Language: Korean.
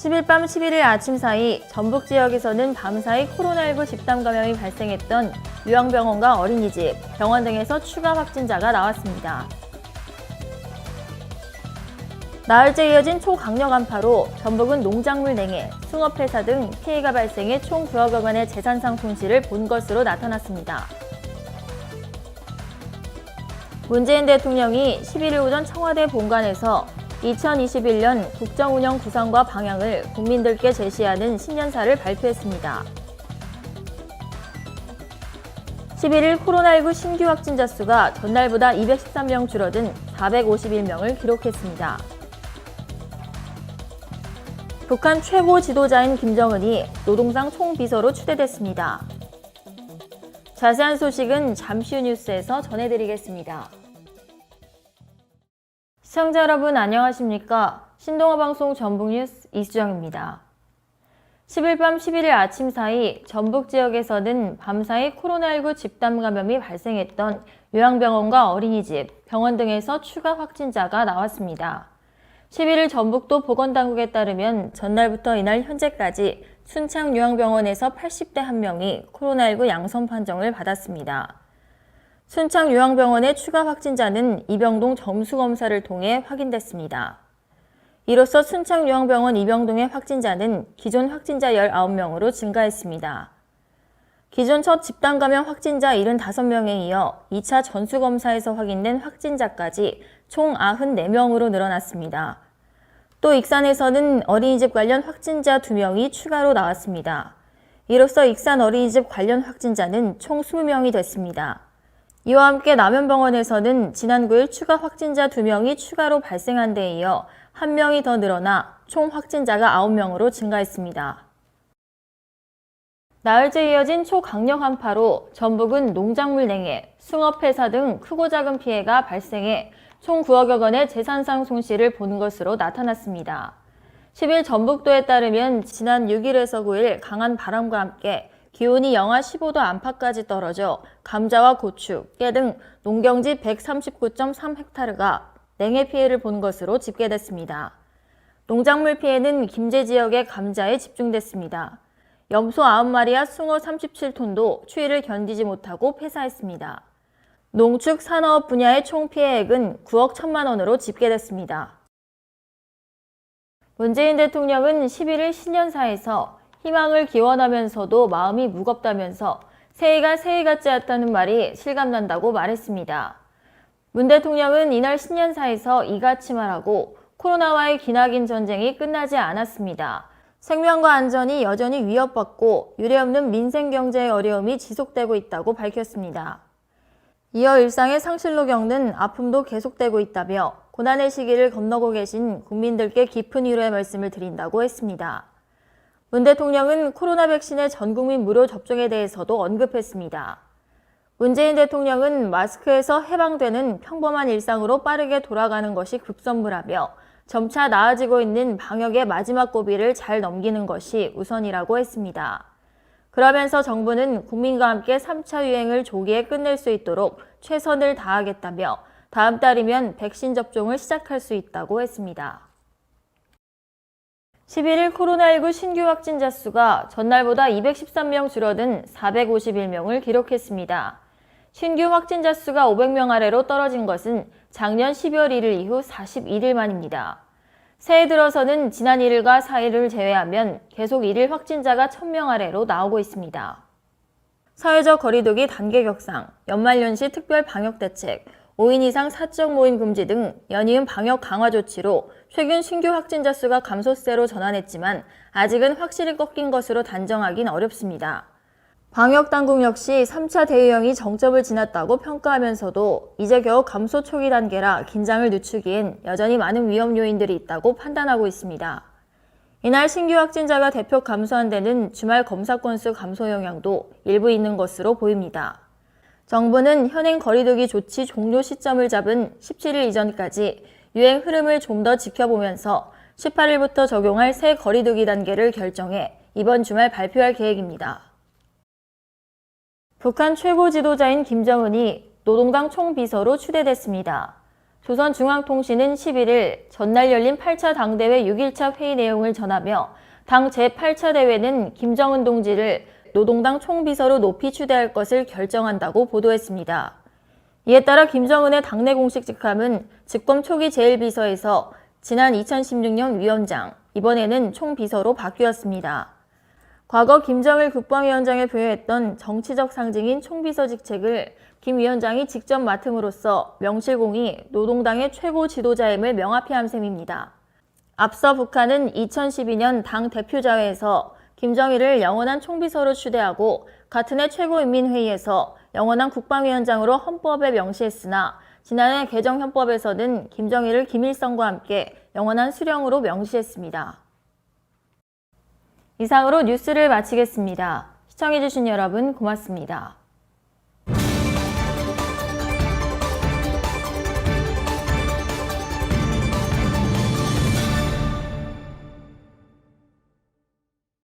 10일 밤 11일 아침 사이 전북 지역에서는 밤사이 코로나19 집단 감염이 발생했던 요양병원과 어린이집, 병원 등에서 추가 확진자가 나왔습니다. 나흘째 이어진 초강력 한파로 전북은 농작물 냉해, 숭어폐사 등 피해가 발생해 총 9억여 원의 재산상 손실을 본 것으로 나타났습니다. 문재인 대통령이 11일 오전 청와대 본관에서 2021년 국정 운영 구상과 방향을 국민들께 제시하는 신년사를 발표했습니다. 11일 코로나19 신규 확진자 수가 전날보다 213명 줄어든 451명을 기록했습니다. 북한 최고 지도자인 김정은이 노동당 총비서로 추대됐습니다. 자세한 소식은 잠시 후 뉴스에서 전해드리겠습니다. 시청자 여러분 안녕하십니까? 신동아 방송 전북 뉴스 이수정입니다. 10일 밤 11일 아침 사이 전북 지역에서는 밤사이 코로나19 집단 감염이 발생했던 요양병원과 어린이집, 병원 등에서 추가 확진자가 나왔습니다. 11일 전북도 보건당국에 따르면 전날부터 이날 현재까지 순창 요양병원에서 80대 1명이 코로나19 양성 판정을 받았습니다. 순창 요양병원의 추가 확진자는 이병동 점수검사를 통해 확인됐습니다. 이로써 순창 요양병원 이병동의 확진자는 기존 확진자 19명으로 증가했습니다. 기존 첫 집단 감염 확진자 75명에 이어 2차 전수검사에서 확인된 확진자까지 총 94명으로 늘어났습니다. 또 익산에서는 어린이집 관련 확진자 2명이 추가로 나왔습니다. 이로써 익산 어린이집 관련 확진자는 총 20명이 됐습니다. 이와 함께 남현병원에서는 지난 9일 추가 확진자 2명이 추가로 발생한 데 이어 1명이 더 늘어나 총 확진자가 9명으로 증가했습니다. 나흘째 이어진 초강력 한파로 전북은 농작물 냉해, 숭어폐사 등 크고 작은 피해가 발생해 총 9억여 원의 재산상 손실을 본 것으로 나타났습니다. 10일 전북도에 따르면 지난 6일에서 9일 강한 바람과 함께 기온이 영하 15도 안팎까지 떨어져 감자와 고추, 깨 등 농경지 139.3헥타르가 냉해 피해를 본 것으로 집계됐습니다. 농작물 피해는 김제 지역의 감자에 집중됐습니다. 염소 9마리와 숭어 37톤도 추위를 견디지 못하고 폐사했습니다. 농축 산업 분야의 총 피해액은 9억 1천만 원으로 집계됐습니다. 문재인 대통령은 11일 신년사에서 희망을 기원하면서도 마음이 무겁다면서 새해가 새해 같지 않다는 말이 실감난다고 말했습니다. 문 대통령은 이날 신년사에서 이같이 말하고 코로나와의 기나긴 전쟁이 끝나지 않았습니다. 생명과 안전이 여전히 위협받고 유례없는 민생 경제의 어려움이 지속되고 있다고 밝혔습니다. 이어 일상의 상실로 겪는 아픔도 계속되고 있다며 고난의 시기를 건너고 계신 국민들께 깊은 위로의 말씀을 드린다고 했습니다. 문 대통령은 코로나 백신의 전 국민 무료 접종에 대해서도 언급했습니다. 문재인 대통령은 마스크에서 해방되는 평범한 일상으로 빠르게 돌아가는 것이 급선무라며 점차 나아지고 있는 방역의 마지막 고비를 잘 넘기는 것이 우선이라고 했습니다. 그러면서 정부는 국민과 함께 3차 유행을 조기에 끝낼 수 있도록 최선을 다하겠다며 다음 달이면 백신 접종을 시작할 수 있다고 했습니다. 11일 코로나19 신규 확진자 수가 전날보다 213명 줄어든 451명을 기록했습니다. 신규 확진자 수가 500명 아래로 떨어진 것은 작년 12월 1일 이후 41일 만입니다. 새해 들어서는 지난 1일과 4일을 제외하면 계속 1일 확진자가 1000명 아래로 나오고 있습니다. 사회적 거리두기 단계 격상, 연말연시 특별 방역 대책, 5인 이상 사적 모임 금지 등 연이은 방역 강화 조치로 최근 신규 확진자 수가 감소세로 전환했지만 아직은 확실히 꺾인 것으로 단정하긴 어렵습니다. 방역 당국 역시 3차 대유행이 정점을 지났다고 평가하면서도 이제 겨우 감소 초기 단계라 긴장을 늦추기엔 여전히 많은 위험 요인들이 있다고 판단하고 있습니다. 이날 신규 확진자가 대폭 감소한 데는 주말 검사 건수 감소 영향도 일부 있는 것으로 보입니다. 정부는 현행 거리두기 조치 종료 시점을 잡은 17일 이전까지 유행 흐름을 좀 더 지켜보면서 18일부터 적용할 새 거리두기 단계를 결정해 이번 주말 발표할 계획입니다. 북한 최고 지도자인 김정은이 노동당 총비서로 추대됐습니다. 조선중앙통신은 11일 전날 열린 8차 당대회 6일차 회의 내용을 전하며 당 제8차 대회는 김정은 동지를 노동당 총비서로 높이 추대할 것을 결정한다고 보도했습니다. 이에 따라 김정은의 당내 공식 직함은 집권 초기 제1비서에서 지난 2016년 위원장, 이번에는 총비서로 바뀌었습니다. 과거 김정일 국방위원장에 부여했던 정치적 상징인 총비서 직책을 김 위원장이 직접 맡음으로써 명실공히 노동당의 최고 지도자임을 명확히 한 셈입니다. 앞서 북한은 2012년 당 대표자회에서 김정일을 영원한 총비서로 추대하고 같은 해 최고인민회의에서 영원한 국방위원장으로 헌법에 명시했으나 지난해 개정헌법에서는 김정일을 김일성과 함께 영원한 수령으로 명시했습니다. 이상으로 뉴스를 마치겠습니다. 시청해주신 여러분 고맙습니다.